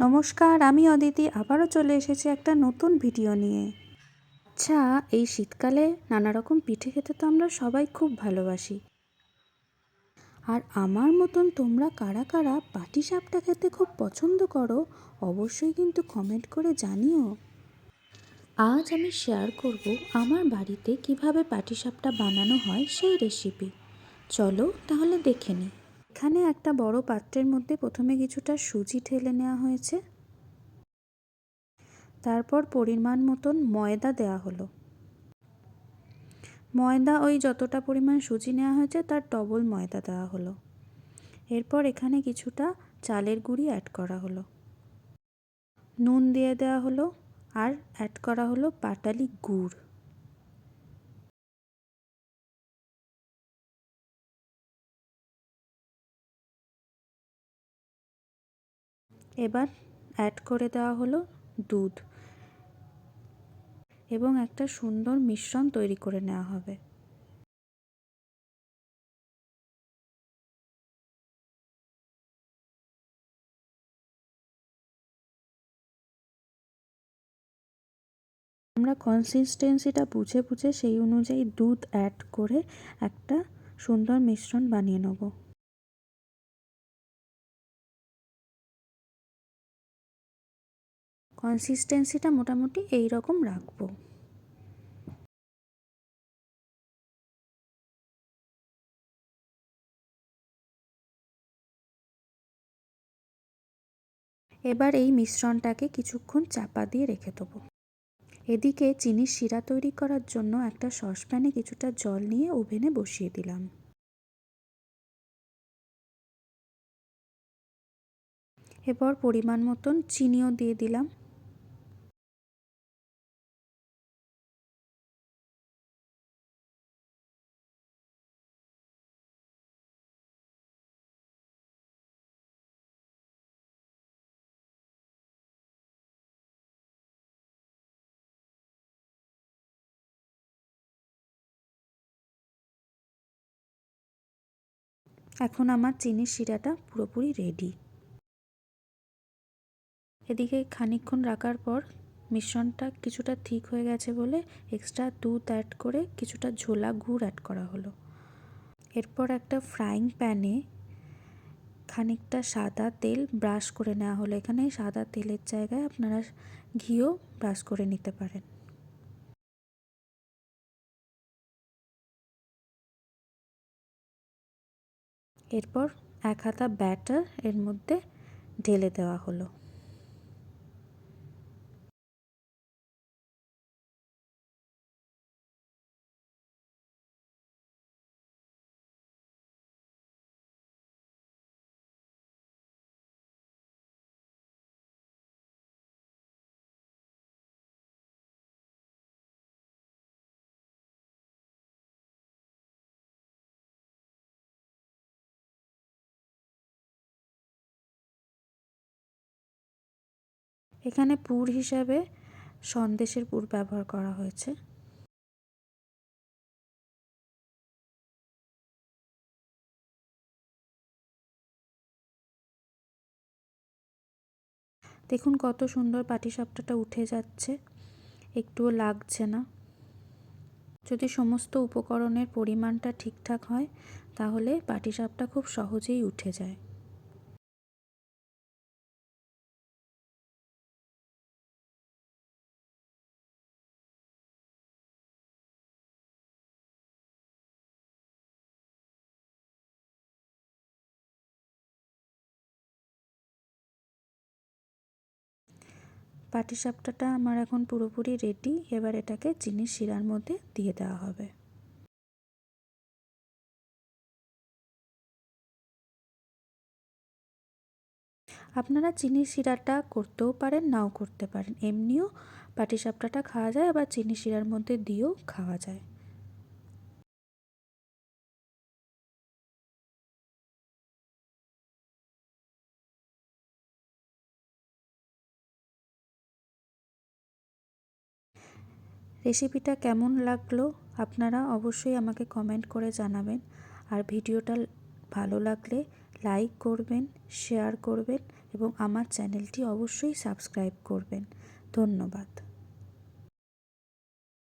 নমস্কার, আমি অদিতি। আবারও চলে এসেছি একটা নতুন ভিডিও নিয়ে। আচ্ছা এই শীতকালে নানা রকম পিঠে খেতে তো আমরা সবাই খুব ভালোবাসি। আর আমার মতন তোমরা কারা কারা পাটিসাপটা খেতে খুব পছন্দ করো, অবশ্যই কিন্তু কমেন্ট করে জানিও। আজ আমি শেয়ার করব আমার বাড়িতে কীভাবে পাটিসাপটা বানানো হয় সেই রেসিপি চলো তাহলে দেখে নিই। এখানে একটা বড় পাত্রের মধ্যে প্রথমে কিছুটা সুজি ঢেলে নেওয়া হয়েছে। তারপর পরিমাণ মতন ময়দা দেওয়া হলো। ময়দা ওই যতটা পরিমাণ সুজি নেওয়া হয়েছে, তার ডবল ময়দা দেওয়া হলো। এরপর এখানে কিছুটা চালের গুঁড়ি অ্যাড করা হলো। নুন দিয়ে দেওয়া হলো আর অ্যাড করা হলো পাটালি গুড়। এবার অ্যাড করে দেওয়া হলো দুধ। এবং একটা সুন্দর মিশ্রণ তৈরি করে নেওয়া হবে। আমরা কনসিস্টেন্সিটা বুঝে বুঝে সেই অনুযায়ী দুধ অ্যাড করে একটা সুন্দর মিশ্রণ বানিয়ে নেব। কনসিস্টেন্সিটা মোটামুটি এই রকম রাখব। এবার এই মিশ্রণটাকে কিছুক্ষণ চাপা দিয়ে রেখে দেবো। এদিকে চিনির শিরা তৈরি করার জন্য একটা সসপ্যানে কিছুটা জল নিয়ে ওভেনে বসিয়ে দিলাম। এরপর পরিমাণ মতন চিনিও দিয়ে দিলাম। এখন আমার চিনির শিরাটা পুরোপুরি রেডি এদিকে খানিকক্ষণ রাখার পর মিশ্রণটা কিছুটা ঠিক হয়ে গেছে বলে এক্সট্রা দুধ অ্যাড করে কিছুটা ঝোলা গুড় অ্যাড করা হলো। এরপর একটা ফ্রাইং প্যানে খানিকটা সাদা তেল ব্রাশ করে নেওয়া হলো। এখানে সাদা তেলের জায়গায় আপনারা ঘিও ব্রাশ করে নিতে পারেন। এরপর এক হাতা ব্যাটার এর মধ্যে ঢেলে দেওয়া হলো। এখানে পুর হিসাবে সন্দেশের পুর ব্যবহার করা হয়েছে। দেখুন কত সুন্দর পাটিসাপটাটা উঠে যাচ্ছে, একটুও লাগছে না। যদি সমস্ত উপকরণের পরিমাণটা ঠিকঠাক হয়, তাহলে পাটিসাপটা খুব সহজেই উঠে যায়। পাটিসাপটাটা আমার এখন পুরোপুরি রেডি এবার এটাকে চিনির শিরার মধ্যে দিয়ে দেওয়া হবে। আপনারা চিনির শিরাটা করতেও পারেন, নাও করতে পারেন। এমনিও পাটিসাপটাটা খাওয়া যায়, আবার চিনি শিরার মধ্যে দিয়েও খাওয়া যায়। রেসিপিটা কেমন লাগল আপনারা অবশ্যই আমাকে কমেন্ট করে জানাবেন। আর ভিডিওটা ভালো লাগলে লাইক করবেন শেয়ার করবেন এবং আমার চ্যানেলটি অবশ্যই সাবস্ক্রাইব করবেন। ধন্যবাদ।